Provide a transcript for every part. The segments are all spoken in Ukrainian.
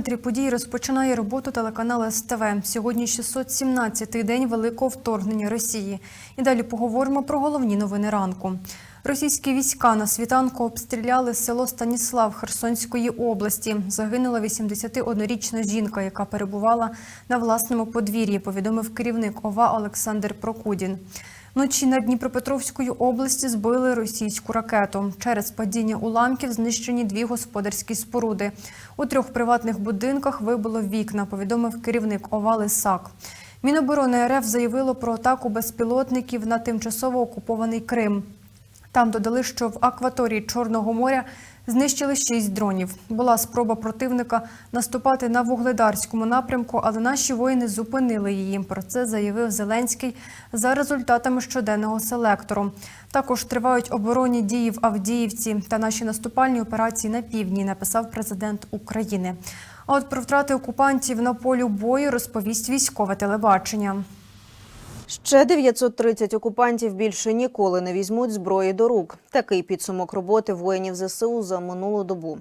Центрі подій розпочинає роботу телеканал СТВ. Сьогодні 617-й день великого вторгнення Росії. І далі поговоримо про головні новини ранку. Російські війська на світанку обстріляли село Станіслав Херсонської області. Загинула 81-річна жінка, яка перебувала на власному подвір'ї, повідомив керівник ОВА Олександр Прокудін. Вночі над Дніпропетровською області збили російську ракету. Через падіння уламків знищені дві господарські споруди. У трьох приватних будинках вибило вікна, повідомив керівник ОВА Лисак. Міноборони РФ заявило про атаку безпілотників на тимчасово окупований Крим. Там додали, що в акваторії Чорного моря знищили шість дронів. Була спроба противника наступати на вугледарському напрямку, але наші воїни зупинили її. Про це заявив Зеленський за результатами щоденного селектору. Також тривають оборонні дії в Авдіївці та наші наступальні операції на півдні, написав президент України. А от про втрати окупантів на полю бою розповість військове телебачення. Ще 930 окупантів більше ніколи не візьмуть зброї до рук. Такий підсумок роботи воїнів ЗСУ за минулу добу.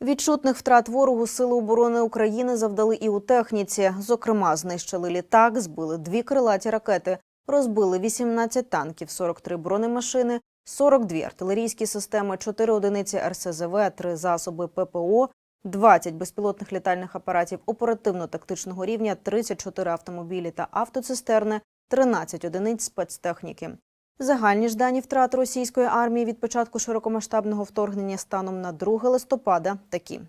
Відчутних втрат ворогу Сили оборони України завдали і у техніці. Зокрема, знищили літак, збили дві крилаті ракети, розбили 18 танків, 43 бронемашини, 42 артилерійські системи, 4 одиниці РСЗВ, 3 засоби ППО, 20 безпілотних літальних апаратів оперативно-тактичного рівня, 34 автомобілі та автоцистерни, 13 одиниць спецтехніки. Загальні ж дані втрат російської армії від початку широкомасштабного вторгнення станом на 2 листопада такі.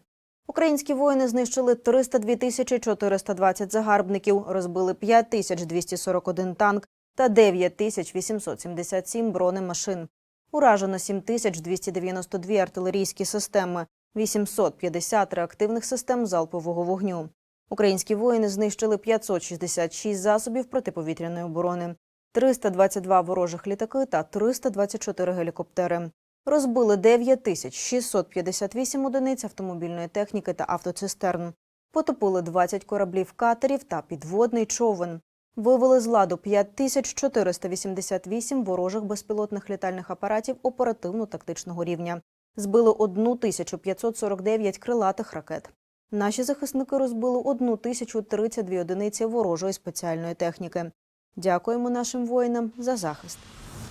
Українські воїни знищили 302 тисячі 420 загарбників, розбили 5 тисяч 241 танк та 9 тисяч 877 бронемашин. Уражено 7 тисяч 292 артилерійські системи, 850 реактивних систем залпового вогню. Українські воїни знищили 566 засобів протиповітряної оборони, 322 ворожих літаки та 324 гелікоптери. Розбили 9 тисяч 658 одиниць автомобільної техніки та автоцистерн. Потопили 20 кораблів катерів та підводний човен. Вивели з ладу 5488 ворожих безпілотних літальних апаратів оперативно-тактичного рівня. Збили 1549 крилатих ракет. Наші захисники розбили 1032 одиниці ворожої спеціальної техніки. Дякуємо нашим воїнам за захист.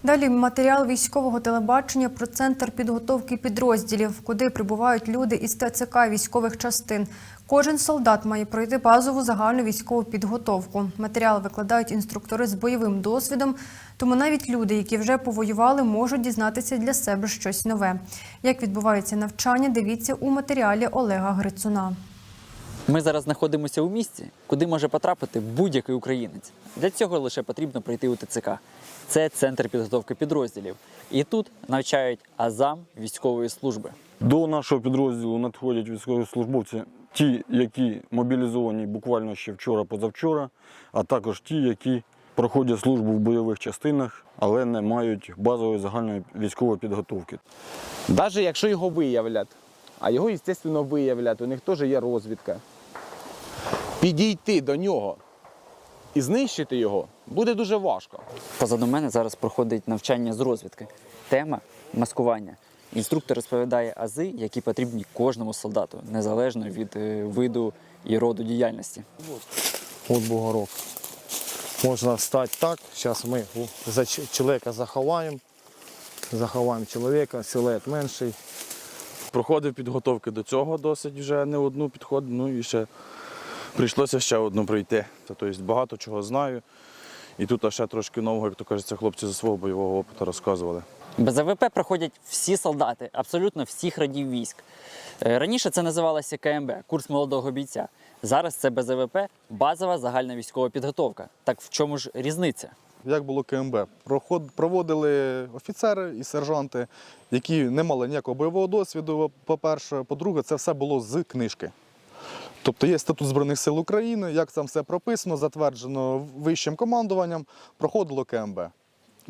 Далі матеріал військового телебачення про центр підготовки підрозділів, куди прибувають люди із ТЦК військових частин. Кожен солдат має пройти базову загальну військову підготовку. Матеріал викладають інструктори з бойовим досвідом, тому навіть люди, які вже повоювали, можуть дізнатися для себе щось нове. Як відбувається навчання, дивіться у матеріалі Олега Грицуна. Ми зараз знаходимося у місці, куди може потрапити будь-який українець. Для цього лише потрібно прийти у ТЦК. Це центр підготовки підрозділів. І тут навчають азам військової служби. До нашого підрозділу надходять військовослужбовці, ті, які мобілізовані буквально ще вчора-позавчора, а також ті, які проходять службу в бойових частинах, але не мають базової загальної військової підготовки. Навіть якщо його виявлять, а його, звісно, виявлять, у них теж є розвідка. Підійти до нього і знищити його буде дуже важко. Позаду мене зараз проходить навчання з розвідки. Тема маскування. Інструктор розповідає ази, які потрібні кожному солдату, незалежно від е, виду і роду діяльності. От бугорок. Можна встати так. Зараз ми за чоловіка заховаємо. Заховаємо чоловіка, силует менший. Проходив підготовки до цього досить вже не одну підходив, ну і ще прийшлося ще одну пройти. Тобто багато чого знаю. І тут ще трошки нового, як то кажеться, хлопці за свого бойового опиту розказували. Без АВП проходять всі солдати, абсолютно всіх родів військ. Е, Раніше це називалося КМБ курс молодого бійця. Зараз це без АВП базова загальна військова підготовка. Так в чому ж різниця? Як було КМБ. Проводили офіцери і сержанти, які не мали ніякого бойового досвіду, по-перше. По-друге, це все було з книжки. Тобто є статут Збройних сил України, як там все прописано, затверджено вищим командуванням, проходило КМБ.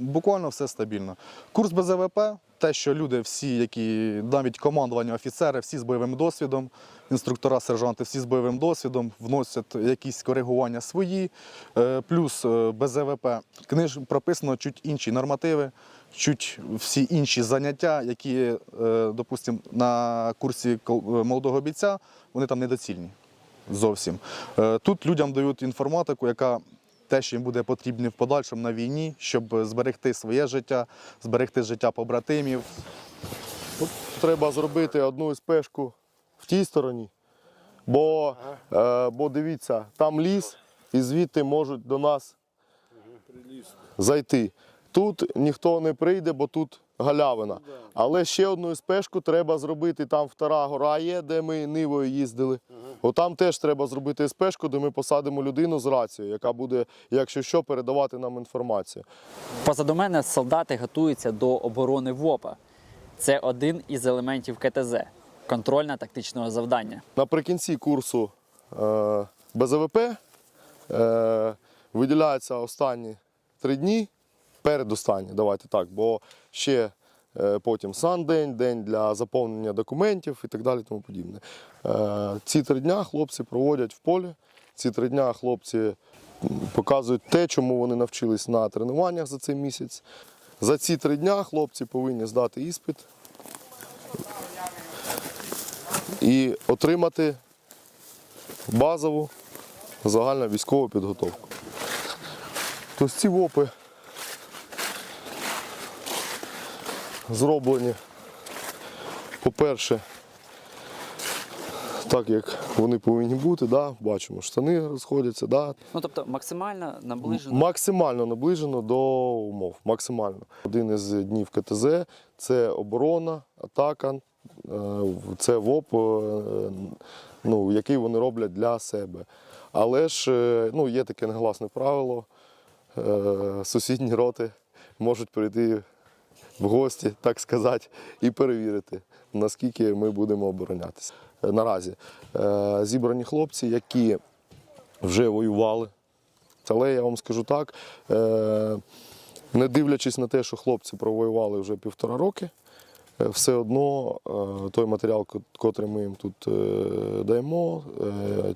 Буквально все стабільно. Курс без АВП, те, що люди всі, які навіть командування, офіцери, всі з бойовим досвідом, інструктора, сержанти, всі з бойовим досвідом, вносять якісь коригування свої. Е, Плюс е, без АВП книж прописано чуть інші нормативи, чуть всі інші заняття, які, е, допустимо, на курсі молодого бійця, вони там недоцільні. зовсім. Тут людям дають інформатику, яка те, що їм буде потрібно в подальшому на війні, щоб зберегти своє життя, зберегти життя побратимів. треба зробити одну спешку в тій стороні, бо, е, бо дивіться, там ліс, і звідти можуть до нас зайти. Тут ніхто не прийде, бо тут галявина. Але ще одну СПшку треба зробити. Там втора гора є, де ми нивою їздили. Отам теж треба зробити СПшку, де ми посадимо людину з рацією, яка буде, якщо що, передавати нам інформацію. Позаду мене солдати готуються до оборони ВОПа. Це один із елементів КТЗ контрольно-тактичного завдання. Наприкінці курсу е, БЗВП е, виділяються останні три дні, передостанні, давайте так, бо ще е, потім сам день, день для заповнення документів і так далі. Тому подібне. Е, ці три дня хлопці проводять в полі. Ці три дня хлопці показують те, чому вони навчились на тренуваннях за цей місяць. За ці три дня хлопці повинні здати іспит і отримати базову загальну військову підготовку. Тобто ці ВОПи зроблені, по-перше, так як вони повинні бути, да, бачимо, штани розходяться, да, Ну тобто максимально наближено. Максимально наближено до умов. Максимально. Один із днів КТЗ це оборона, атака, е, це ВОП, е, ну, який вони роблять для себе. Але ж е, ну, є таке негласне правило. Сусідні роти можуть прийти в гості, так сказати, і перевірити, наскільки ми будемо оборонятися. Е, Наразі е, зібрані хлопці, які вже воювали, але я вам скажу так, е, не дивлячись на те, що хлопці провоювали вже півтора роки, все одно той матеріал, котрий ми їм тут даємо,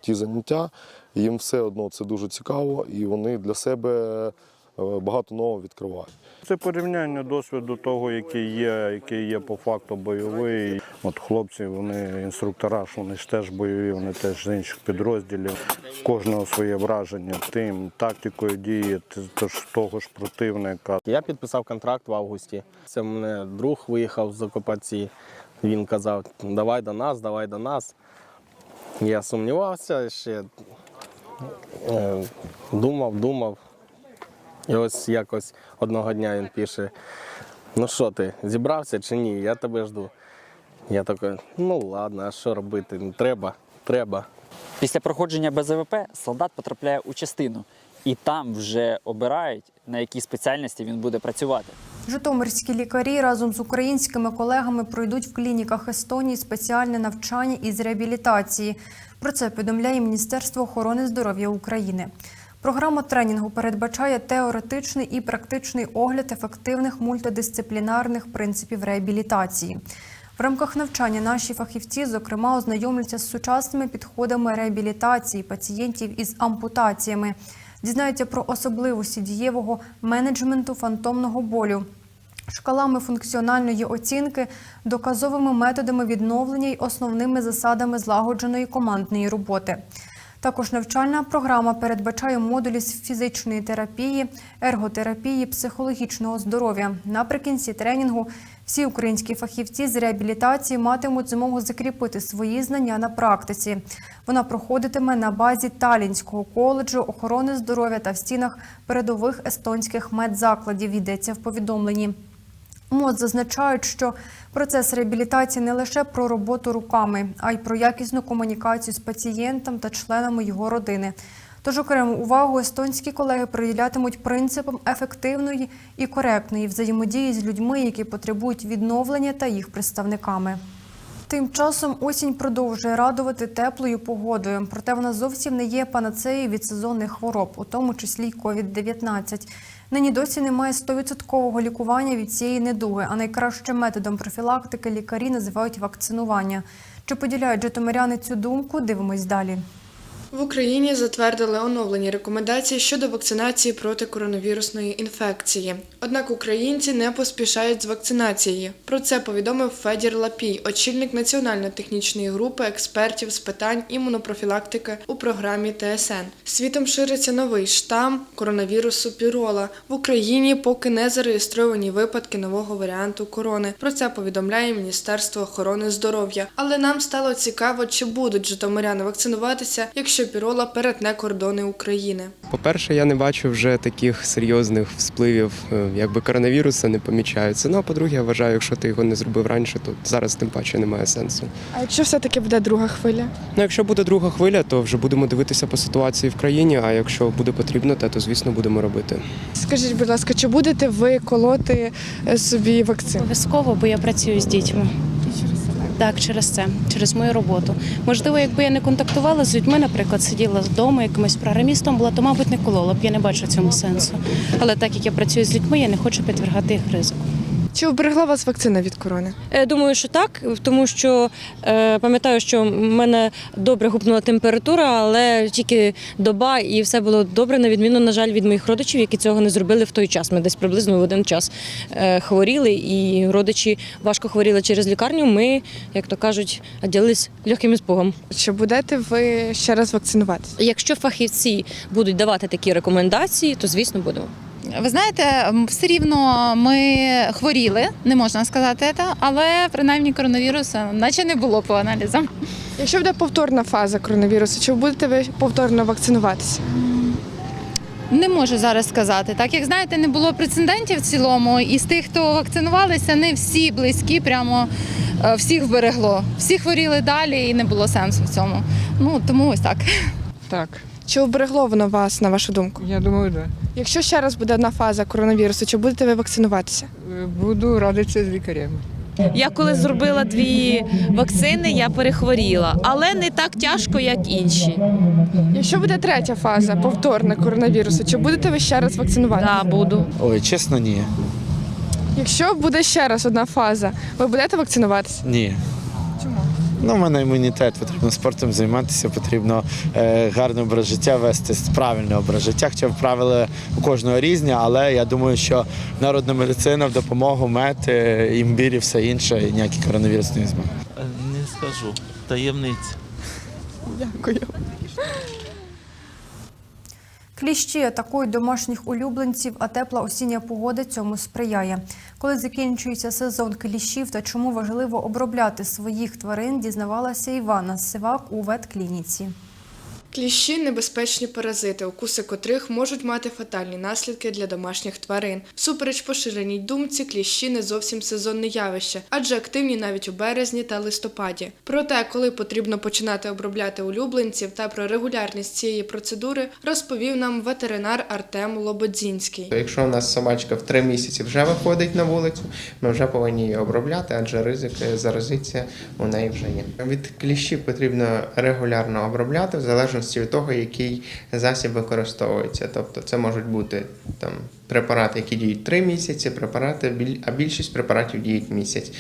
ті заняття, їм все одно це дуже цікаво, і вони для себе багато нового відкривають. Це порівняння досвіду того, який є, який є по факту бойовий. От хлопці, вони інструктора, вони ж теж бойові, вони теж з інших підрозділів. Кожного своє враження тим, тактикою дії, тож того ж противника. Я підписав контракт в августі. Це мене друг виїхав з окупації. Він казав, давай до нас, давай до нас. Я сумнівався ще, е, думав, думав. І ось якось одного дня він пише: ну що ти, зібрався чи ні? Я тебе жду. Я такий, ну ладно, а що робити? Ну, Треба, треба. Після проходження БЗВП солдат потрапляє у частину, і там вже обирають, на якій спеціальності він буде працювати. Житомирські лікарі разом з українськими колегами пройдуть в клініках Естонії спеціальне навчання із реабілітації. Про це повідомляє Міністерство охорони здоров'я України. Програма тренінгу передбачає теоретичний і практичний огляд ефективних мультидисциплінарних принципів реабілітації. В рамках навчання наші фахівці, зокрема, ознайомляться з сучасними підходами реабілітації пацієнтів із ампутаціями, дізнаються про особливості дієвого менеджменту фантомного болю, шкалами функціональної оцінки, доказовими методами відновлення й основними засадами злагодженої командної роботи. Також навчальна програма передбачає модулі з фізичної терапії, ерготерапії, психологічного здоров'я. Наприкінці тренінгу всі українські фахівці з реабілітації матимуть змогу закріпити свої знання на практиці. Вона проходитиме на базі Талінського коледжу охорони здоров'я та в стінах передових естонських медзакладів. Йдеться в повідомленні. МОЗ зазначають, що процес реабілітації не лише про роботу руками, а й про якісну комунікацію з пацієнтом та членами його родини. Тож окрему увагу естонські колеги приділятимуть принципам ефективної і коректної взаємодії з людьми, які потребують відновлення та їх представниками. Тим часом осінь продовжує радувати теплою погодою, проте вона зовсім не є панацеєю від сезонних хвороб, у тому числі й COVID-19. Нині досі немає 100% лікування від цієї недуги, а найкращим методом профілактики лікарі називають вакцинування. Чи поділяють житомиряни цю думку? Дивимось далі. В Україні затвердили оновлені рекомендації щодо вакцинації проти коронавірусної інфекції. Однак українці не поспішають з вакцинацією. Про це повідомив Федір Лапій, очільник національно-технічної групи експертів з питань імунопрофілактики у програмі ТСН. Світом шириться новий штам коронавірусу пірола. В Україні поки не зареєстровані випадки нового варіанту корони. Про це повідомляє Міністерство охорони здоров'я. Але нам стало цікаво, чи будуть житомиряни вакцинуватися, якщо пірола перетне кордони України. По-перше, я не бачу вже таких серйозних вспливів, е, якби коронавірусу не помічаються. Ну а по-друге, я вважаю, якщо ти його не зробив раніше, то зараз тим паче немає сенсу. А якщо все-таки буде друга хвиля? Ну, якщо буде друга хвиля, то вже будемо дивитися по ситуації в країні. А якщо буде потрібно, те, то звісно будемо робити. Скажіть, будь ласка, чи будете ви колоти е, собі вакцину? Обов'язково, бо я працюю з дітьми. Так, через це, через мою роботу. Можливо, якби я не контактувала з людьми, наприклад, сиділа вдома, якимось програмістом була, то, мабуть, не колола б. Я не бачу цьому сенсу. Але так як я працюю з людьми, я не хочу підвергати їх ризику. Чи оберегла вас вакцина від корони? Е, Думаю, що так, тому що е, пам'ятаю, що в мене добре гупнула температура, але тільки доба і все було добре, на відміну, на жаль, від моїх родичів, які цього не зробили в той час. Ми десь приблизно в один час е, хворіли, і родичі важко хворіли через лікарню. Ми, як то кажуть, ділились легким іспугом. Чи будете ви ще раз вакцинуватися? Якщо фахівці будуть давати такі рекомендації, то звісно будемо. Ви знаєте, все рівно ми хворіли, не можна сказати це, але принаймні коронавірусу наче не було по аналізам. Якщо буде повторна фаза коронавірусу, чи будете ви повторно вакцинуватися? Не можу зараз сказати. Так як знаєте, не було прецедентів в цілому, і з тих, хто вакцинувалися, не всі близькі, прямо е, всіх вберегло. Всі хворіли далі і не було сенсу в цьому. Ну тому ось так. Так. Чи оберегло воно вас, на вашу думку? Я думаю, так. Якщо ще раз буде одна фаза коронавірусу, чи будете ви вакцинуватися? Буду радитися з лікарями. Я коли зробила дві вакцини, я перехворіла, але не так тяжко, як інші. Якщо буде третя фаза повторна коронавірусу, чи будете ви ще раз вакцинуватися? Да, буду. Ой, чесно, ні. Якщо буде ще раз одна фаза, ви будете вакцинуватися? Ні. Чому? Ну, в мене імунітет, потрібно спортом займатися, потрібно е, гарний образ життя вести, правильний образ життя. Хоча правила у кожного різні, але я думаю, що народна медицина в допомогу мед, е, імбір і все інше, і ніякий коронавірус не візьме. Не скажу. Таємниця. Дякую. Кліщі атакують домашніх улюбленців, а тепла осіння погода цьому сприяє. Коли закінчується сезон кліщів та чому важливо обробляти своїх тварин, дізнавалася Івана Сивак у ветклініці. Кліщі небезпечні паразити, укуси котрих можуть мати фатальні наслідки для домашніх тварин. Всупереч поширеній думці, кліщі не зовсім сезонне явище, адже активні навіть у березні та листопаді. Проте, коли потрібно починати обробляти улюбленців та про регулярність цієї процедури, розповів нам ветеринар Артем Лободзінський. Якщо у нас собачка в три місяці вже виходить на вулицю, ми вже повинні її обробляти, адже ризик заразитися у неї вже є. Від кліщів потрібно регулярно обробляти в залежності від того, який засіб використовується. Тобто це можуть бути там препарати, які діють три місяці, препарати, а більшість препаратів діють місяць.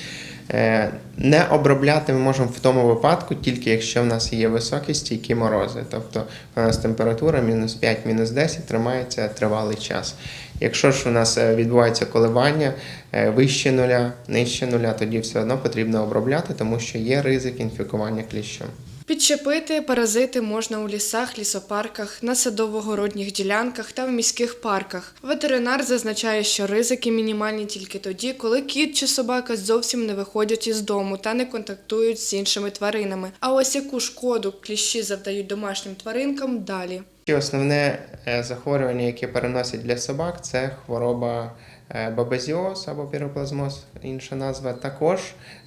Е, Не обробляти ми можемо в тому випадку, тільки якщо в нас є високі стійкі морози. Тобто у нас температура мінус 5, мінус 10 тримається тривалий час. Якщо ж у нас е, відбувається коливання е, вище нуля, нижче нуля, тоді все одно потрібно обробляти, тому що є ризик інфікування кліщем. Підчепити паразити можна у лісах, лісопарках, на садово-городніх ділянках та в міських парках. Ветеринар зазначає, що ризики мінімальні тільки тоді, коли кіт чи собака зовсім не виходять із дому та не контактують з іншими тваринами. А ось яку шкоду кліщі завдають домашнім тваринкам далі. Основне е, захворювання, яке переносять для собак, це хвороба е, бабезіоз або піроплазмоз, інша назва. Також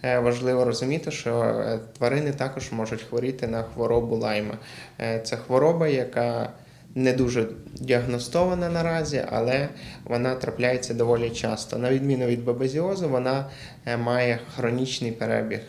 е, важливо розуміти, що е, тварини також можуть хворіти на хворобу лайма. Це хвороба, яка не дуже діагностована наразі, але вона трапляється доволі часто. На відміну від бабезіозу, вона має хронічний перебіг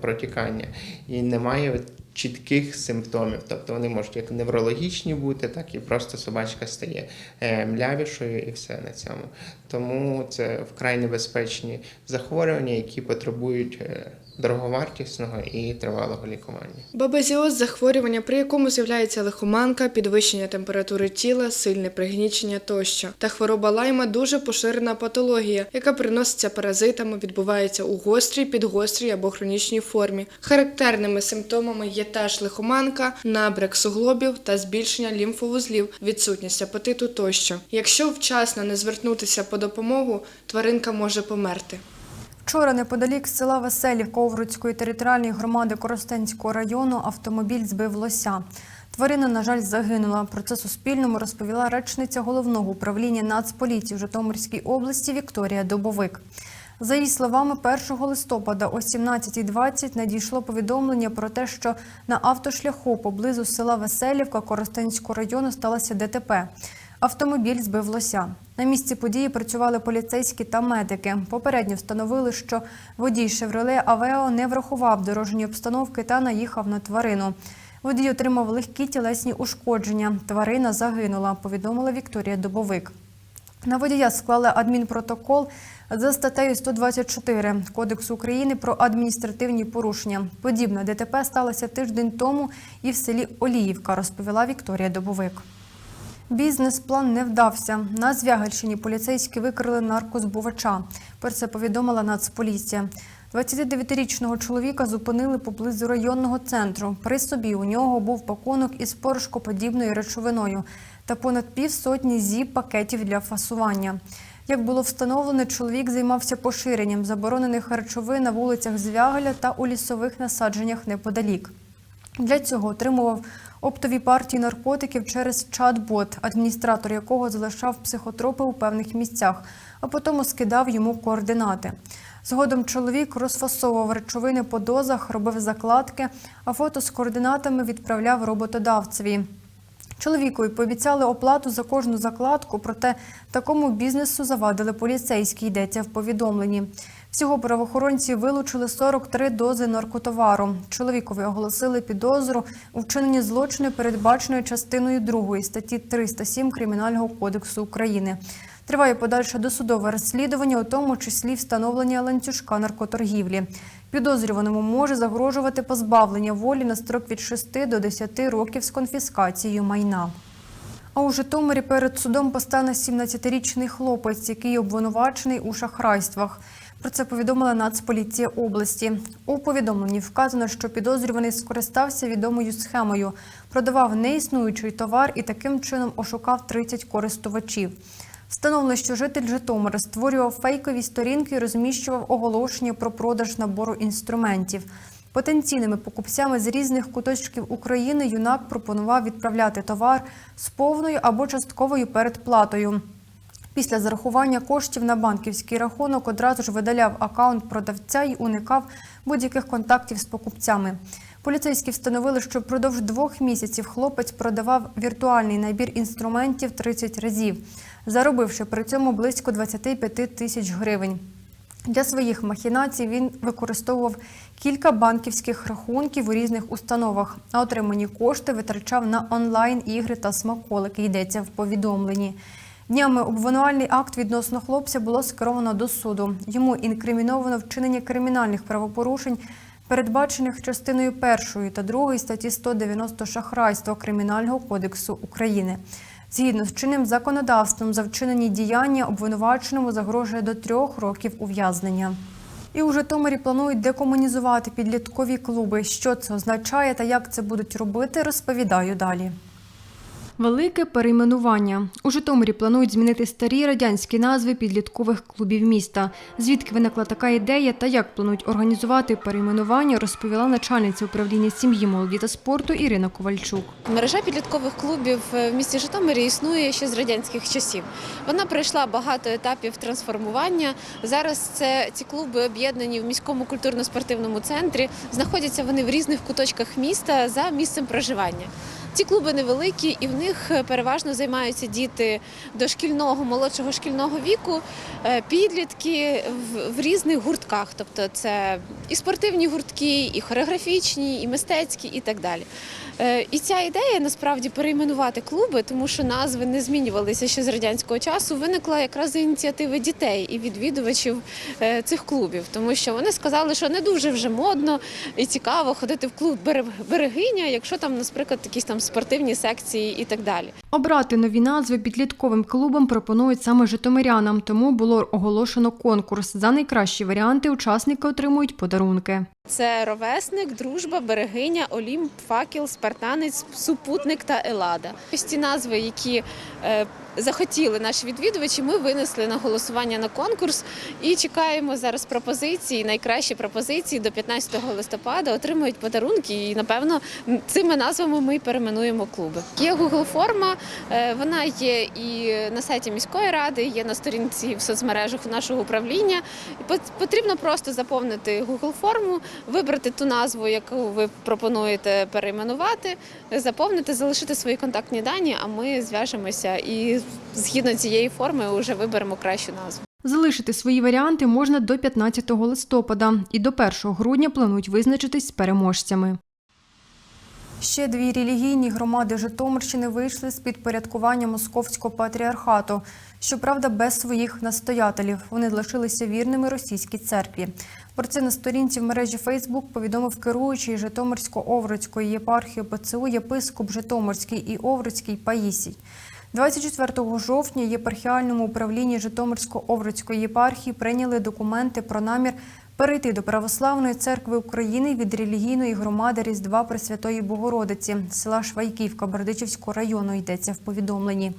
протікання і не має чітких симптомів. Тобто вони можуть як неврологічні бути, так і просто собачка стає е, млявішою і все на цьому. Тому це вкрай небезпечні захворювання, які потребують е, дороговартісного і тривалого лікування. Бабезіоз – захворювання, при якому з'являється лихоманка, підвищення температури тіла, сильне пригнічення тощо. Та хвороба лайма дуже поширена патологія, яка переноситься паразитами, відбувається у гострій, підгострій або хронічній формі. Характерними симптомами є теж лихоманка, набряк суглобів та збільшення лімфовузлів, відсутність апетиту тощо. Якщо вчасно не звернутися по допомогу, тваринка може померти. Вчора неподалік села Веселів Ковруцької територіальної громади Коростенського району автомобіль збив лося. Тварина, на жаль, загинула. Про це Суспільному розповіла речниця головного управління Нацполіції в Житомирській області Вікторія Добовик. За її словами, 1 листопада о 17.20 надійшло повідомлення про те, що на автошляху поблизу села Веселівка Коростенського району сталося ДТП. Автомобіль збив лося. На місці події працювали поліцейські та медики. Попередньо встановили, що водій «Шевроле Авео» не врахував дорожньої обстановки та наїхав на тварину. Водій отримав легкі тілесні ушкодження. Тварина загинула, повідомила Вікторія Добовик. На водія склали адмінпротокол за статтею 124 Кодексу України про адміністративні порушення. Подібне ДТП сталося тиждень тому і в селі Оліївка, розповіла Вікторія Добовик. Бізнес-план не вдався. На Звягельщині поліцейські викрили наркозбувача. Про це повідомила Нацполіція. 29-річного чоловіка зупинили поблизу районного центру. При собі у нього був пакунок із порошкоподібною речовиною та понад півсотні зіп пакетів для фасування. Як було встановлено, чоловік займався поширенням заборонених речовин на вулицях Звягеля та у лісових насадженнях неподалік. Для цього отримував оптові партії наркотиків через чат-бот, адміністратор якого залишав психотропи у певних місцях, а потім скидав йому координати. Згодом чоловік розфасовував речовини по дозах, робив закладки, а фото з координатами відправляв роботодавцеві. Чоловікові пообіцяли оплату за кожну закладку, проте такому бізнесу завадили поліцейські, йдеться в повідомленні. Всього правоохоронці вилучили 43 дози наркотовару. Чоловікові оголосили підозру у вчиненні злочину, передбаченої частиною 2 статті 307 Кримінального кодексу України. Триває подальше досудове розслідування, у тому числі встановлення ланцюжка наркоторгівлі. Підозрюваному може загрожувати позбавлення волі на строк від 6 до 10 років з конфіскацією майна. А у Житомирі перед судом постане 17-річний хлопець, який обвинувачений у шахрайствах. Про це повідомила Нацполіція області. У повідомленні вказано, що підозрюваний скористався відомою схемою, продавав неіснуючий товар і таким чином ошукав 30 користувачів. Встановлено, що житель Житомира створював фейкові сторінки і розміщував оголошення про продаж набору інструментів. Потенційними покупцями з різних куточків України юнак пропонував відправляти товар з повною або частковою передплатою. Після зарахування коштів на банківський рахунок одразу ж видаляв акаунт продавця і уникав будь-яких контактів з покупцями. Поліцейські встановили, що впродовж двох місяців хлопець продавав віртуальний набір інструментів 30 разів, заробивши при цьому близько 25 тисяч гривень. Для своїх махінацій він використовував кілька банківських рахунків у різних установах, а отримані кошти витрачав на онлайн-ігри та смаколики, йдеться в повідомленні. Днями обвинувальний акт відносно хлопця було скеровано до суду. Йому інкриміновано вчинення кримінальних правопорушень, передбачених частиною першої та другої статті 190 шахрайства Кримінального кодексу України. Згідно з чинним законодавством за вчинені діяння обвинуваченому загрожує до трьох років ув'язнення. І у Житомирі планують декомунізувати підліткові клуби. Що це означає та як це будуть робити, розповідаю далі. Велике перейменування. У Житомирі планують змінити старі радянські назви підліткових клубів міста. Звідки виникла така ідея та як планують організувати перейменування, розповіла начальниця управління сім'ї, молоді та спорту Ірина Ковальчук. Мережа підліткових клубів в місті Житомирі існує ще з радянських часів. Вона пройшла багато етапів трансформування. Зараз це ці клуби об'єднані в міському культурно-спортивному центрі. Знаходяться вони в різних куточках міста за місцем проживання. Ці клуби невеликі, і в них е, переважно займаються діти дошкільного, молодшого шкільного віку, е, підлітки в, різних гуртках. Тобто це і спортивні гуртки, і хореографічні, і мистецькі, і так далі. Е, І ця ідея насправді перейменувати клуби, тому що назви не змінювалися ще з радянського часу. Виникла якраз з ініціативи дітей і відвідувачів цих клубів, тому що вони сказали, що не дуже вже модно і цікаво ходити в клуб берегиня, якщо там, наприклад, якісь там спортивні секції і так далі. Обрати нові назви підлітковим клубам пропонують саме житомирянам, тому було оголошено конкурс. За найкращі варіанти учасники отримують подарунки. Це ровесник, дружба, берегиня, олімп, факел, спартанець, супутник та елада. Ось ці назви, які е, захотіли наші відвідувачі, ми винесли на голосування на конкурс і чекаємо зараз пропозиції. Найкращі пропозиції до 15 листопада отримують подарунки. І напевно цими назвами ми перейменуємо клуби. Є Google форма, е, вона є і на сайті міської ради, є на сторінці в соцмережах нашого управління. Потрібно просто заповнити Google форму, вибрати ту назву, яку ви пропонуєте перейменувати, заповнити, залишити свої контактні дані, а ми зв'яжемося і згідно цієї форми вже виберемо кращу назву. Залишити свої варіанти можна до 15 листопада і до 1 грудня планують визначитись з переможцями. Ще дві релігійні громади Житомирщини вийшли з підпорядкування московського патріархату. Щоправда, без своїх настоятелів. Вони лишилися вірними російській церкві. Про це на сторінці в мережі Фейсбук повідомив керуючий Житомирсько-Овруцької єпархії ПЦУ єпископ Житомирський і Овруцький Паїсій. 24 жовтня єпархіальному управлінні Житомирсько-Овруцької єпархії прийняли документи про намір перейти до Православної церкви України від релігійної громади Різдва Пресвятої Богородиці села Швайківка Бердичівського району йдеться в повідомленні.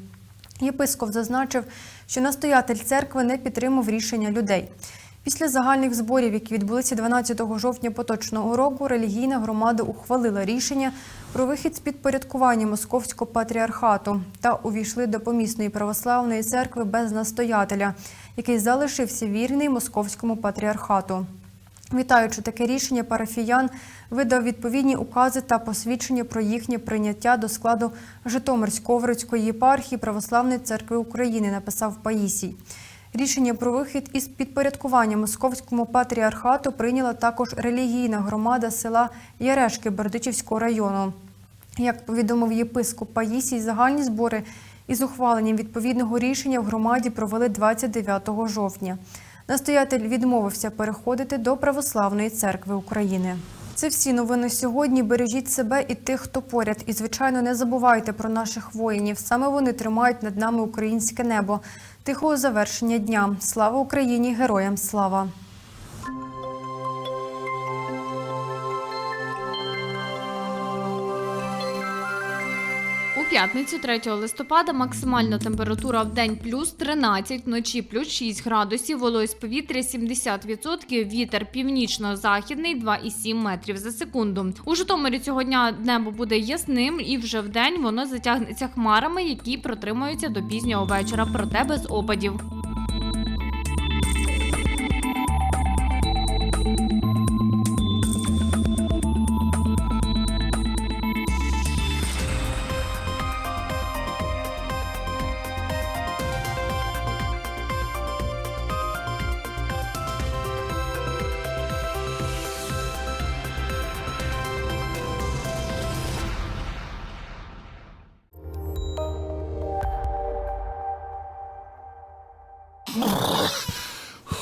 Єпископ зазначив, що настоятель церкви не підтримав рішення людей. Після загальних зборів, які відбулися 12 жовтня поточного року, релігійна громада ухвалила рішення про вихід з підпорядкування московського патріархату та увійшли до помісної православної церкви без настоятеля, який залишився вірний московському патріархату. Вітаючи таке рішення, парафіян видав відповідні укази та посвідчення про їхнє прийняття до складу Житомирсько-Овруцької єпархії Православної церкви України, написав Паїсій. Рішення про вихід із підпорядкування московському патріархату прийняла також релігійна громада села Ярешки Бердичівського району. Як повідомив єпископ Паїсій, загальні збори із ухваленням відповідного рішення в громаді провели 29 жовтня. Настоятель відмовився переходити до Православної церкви України. Це всі новини сьогодні. Бережіть себе і тих, хто поряд. І, звичайно, не забувайте про наших воїнів. Саме вони тримають над нами українське небо. Тихого завершення дня. Слава Україні! Героям слава! П'ятницю 3 листопада максимальна температура в день плюс 13, вночі плюс 6 градусів, вологість повітря 70%, вітер північно-західний 2,7 метрів за секунду. У Житомирі цього дня небо буде ясним і вже в день воно затягнеться хмарами, які протримаються до пізнього вечора, проте без опадів.